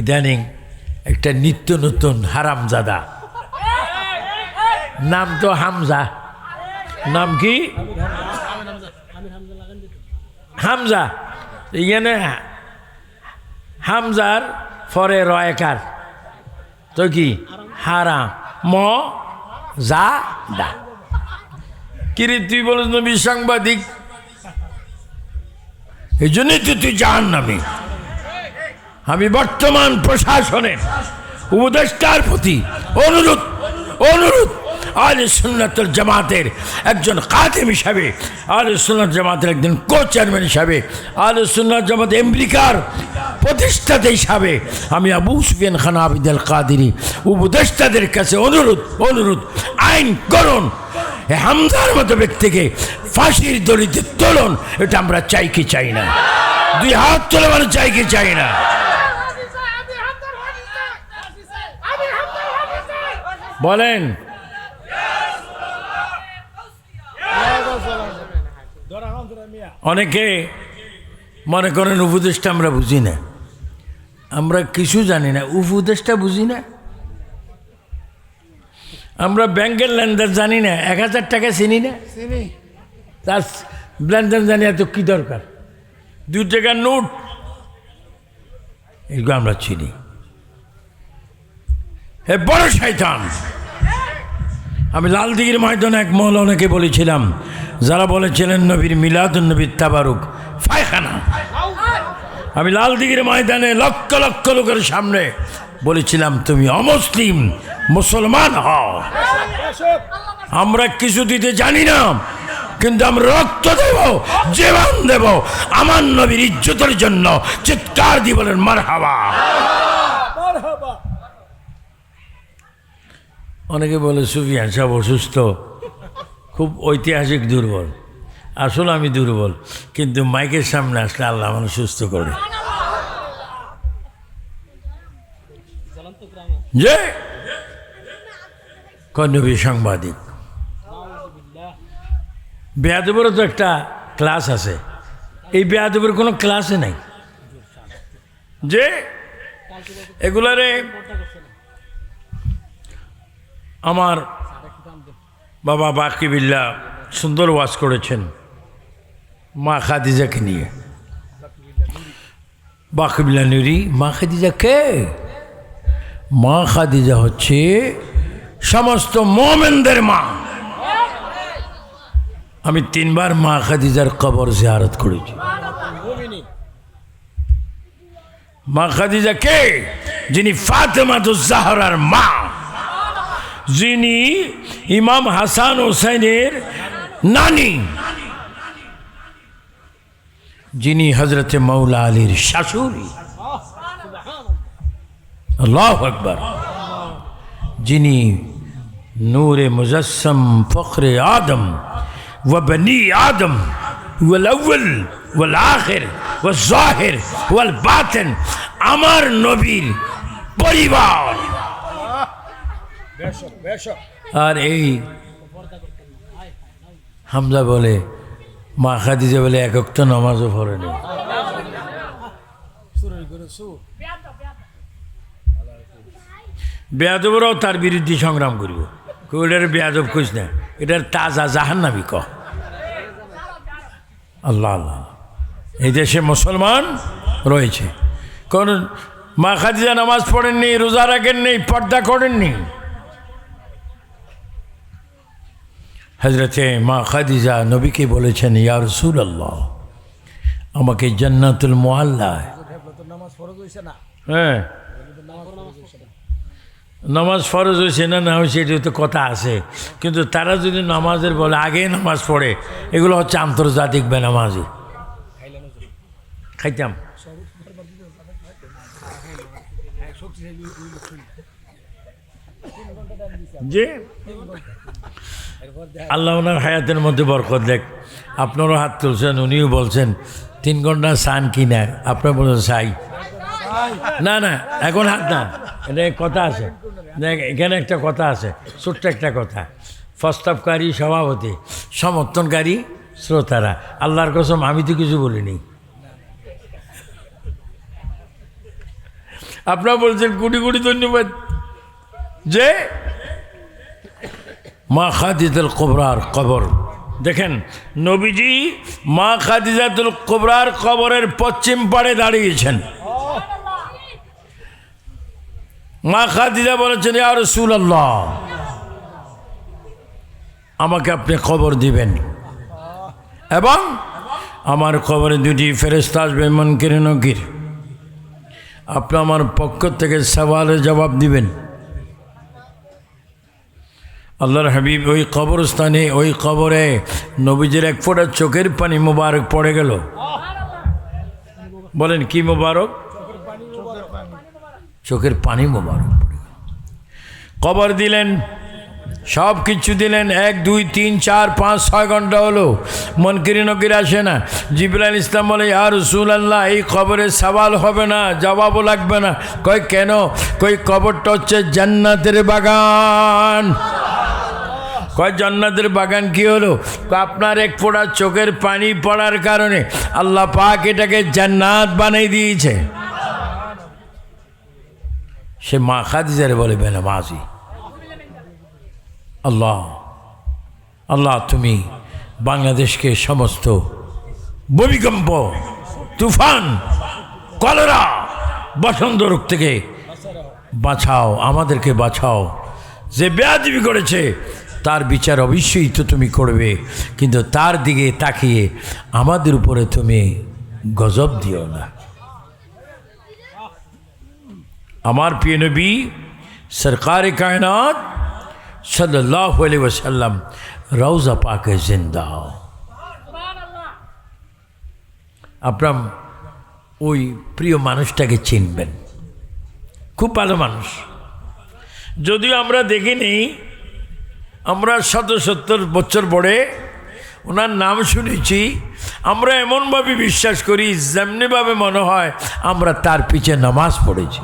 ইদানিং একটা নিত্য নতুন হারামজাদা। নাম তো হামজা। নাম কি? হামজা। এখানে হামজার ফরে রয়কার। তো কি? হারাম। ম যা দা। কিরে তুই বলিস নবী সাংবাদিক? এই জন্যই তো তুই জান নামি আমি বর্তমান প্রশাসনের উপদেষ্টার প্রতি অনুরোধ অনুরোধ আল সুন্নাতুল জামাতের একজন কাদেম হিসাবে আল সুন্নাত জামাতের একজন কো চেয়ারম্যান হিসাবে আল সুন্নাত জামাত আমেরিকার প্রতিষ্ঠাতা হিসাবে আমি আবু সুফিয়ান খান আবিদ কাদিরি উপদেষ্টাদের কাছে অনুরোধ অনুরোধ, আইন করুন। হামদার মতো ব্যক্তিকে ফাঁসির দড়িতে তোলন, এটা আমরা চাই কি চাই না? দুই হাত তোলে মানে চাই কি চাই না? বলেন। অনেকে মনে করেন উপদেশটা আমরা বুঝি না। আমরা কিছু জানি না। উপদেশটা বুঝি না? আমরা ব্যাংকের লেনদেন জানি না। এক হাজার টাকা চিনি না? চিনি। তার লেনদেন জানি এত কী দরকার? দুই টাকার নোট। এগুলো আমরা চিনি। হে বড় শয়তান! আমি লালদিঘির ময়দানে এক মৌলানাকে বলেছিলাম, যারা বলেছিলেন নবীর মিলাদুন নবীর তাবারুক ফায়খানা আমি লালদিঘির ময়দানে লক্ষ লক্ষ লোকের সামনে বলেছিলাম, তুমি অমুসলিম, মুসলমান হও। আমরা কিছু দিতে জানি না, কিন্তু আমরা রক্ত দেব, জীবন দেব, আমার নবীর ইজ্জতের জন্য চিৎকার দিয়ে মার হাওয়া অনেকে বলে, সুফিয়ান সাহেব অসুস্থ। খুব ঐতিহাসিক দুর্বল। আসলে আমি দুর্বল, কিন্তু মাইকের সামনে আসলে আল্লাহ আমার সুস্থ করে। যে? কন্নবী সাংবাদিক। বেয়াদবেরও তো একটা ক্লাস আছে। এই বেয়াদবের কোনো ক্লাসে নাই। যে? এগুলারে আমার বাবা বাকিবিল্লা সুন্দর ওয়াজ করেছেন মা খাদিজাকে নিয়ে। বাকিবিল্লা নুরি, মা খাদিজা কে? মা খাদিজা হচ্ছে সমস্ত মোমেনদের মা। আমি তিনবার মা খাদিজার কবর জিয়ারত করেছি। মা খাদিজা কে? যিনি ফাতেমাতুজাহরার মা। যিনি ইমাম হাসান হোসেনের নানি যিনি হজরতে মৌলা আলীর শাশুড়ি আল্লাহ আকবর যিনি নূরে মুজসম ফখরে আদম وبني آدم والأول والآخر والظاهر والباطن আমার নবীর পরিবার আর এই হামজা বলে, মা খাদিজা বলে একক তো নামাজও পড়ে নেই বেয়াদবরাও তার বিরুদ্ধে সংগ্রাম করব। ওটার বেয়াদব কইস না, এটার তাজা জাহান্নাবি ক। আল্লাহ আল্লাহ। এই দেশে মুসলমান রয়েছে। কোন মা খাদিজা নামাজ পড়েননি, রোজা রাখেননি, পর্দা করেননি। হজরতে মা খাদিজা নবীকে বলেছেন, ইয়া আল্লাহ আমাকে জান্নাতুল মোয়াল্লায় হ্যাঁ। নামাজ ফরজ হয়েছে না না হয়েছে, এটা তো কথা আছে। কিন্তু তারা যদি নামাজের বলে, আগে নামাজ পড়ে। এগুলো হচ্ছে আন্তর্জাতিক বেনামাজি। খাইতাম। যে আল্লাহ ওনার হায়াতের মধ্যে বরকত দেখ। আপনারও হাত তুলছেন, উনিও বলছেন, তিন ঘণ্টা সান কিনা আপনার বলছেন সাই না না, এখন হাত না এটা কথা আছে। এখানে একটা কথা আছে, ছোট্ট একটা কথা। প্রস্তাবকারী সভাপতি, সমর্থনকারী শ্রোতারা। আল্লাহর কসম, আমি তো কিছু বলিনি। আপনারা বলছেন, কোটি কোটি ধন্যবাদ। যে মা খাদিজাতুল কোবরার কবর। দেখেন, নবীজি মা খাদিজাতুল কোবরার কবরের পশ্চিম পাড়ে দাঁড়িয়েছেন। মা খাদিজা বলেছেন আর রসুল আল্লাহ আমাকে আপনি খবর দিবেন। এবং আমার খবরে দুটি ফেরেস্তা আসবে, মনকির নকির। আপনি আমার পক্ষ থেকে সওয়ালের জবাব দিবেন। আল্লাহর হাবিব ওই কবরস্থানে, ওই কবরে নবীজির এক ফোঁটা চোখের পানি মোবারক পড়ে গেল। বলেন, কি মোবারক? চোখের পানি মোবারক পড়ে কবর দিলেন, সব কিছু দিলেন, এক, দুই, তিন, চার, পাঁচ, ছয় ঘণ্টা হলো। মনকিরি নকির আসে না। জিবরাল ইসলাম বলে আর রসুল আল্লাহ এই খবরে সওয়াল হবে না, জবাবও লাগবে না। কয়, কেন? কই কবরটা হচ্ছে জান্নাতের বাগান। কয়, জান্নাতের বাগান কি হলো? আপনার এক ফোঁটা চোখের পানি পড়ার কারণে আল্লাহ পাক এটাকে জান্নাত বানিয়ে দিয়েছে। সে মা খাদিজারে বলে, বেলা মাঝি আল্লাহ আল্লাহ তুমি বাংলাদেশকে সমস্ত ভূমিকম্প, তুফান, কলেরা, বসন্ত রোগ থেকে বাঁচাও, আমাদেরকে বাঁচাও। যে বেয়াদিবি করেছে তার বিচার অবশ্যই তো তুমি করবে, কিন্তু তার দিকে তাকিয়ে আমাদের উপরে তুমি গজব দিও না। আমার প্রিয় নবী সরকার কায়নাত সাল্লাহ আলি ওসাল্লাম রৌজা পাকে জিন্দা আপনার ওই প্রিয় মানুষটাকে চিনবেন। খুব ভালো মানুষ। যদিও আমরা দেখিনি আমরা শত সত্তর বছর পরে ওনার নাম শুনেছি। আমরা এমনভাবে বিশ্বাস করি, যেমনিভাবে মনে হয়, আমরা তার পিছে নামাজ পড়েছি।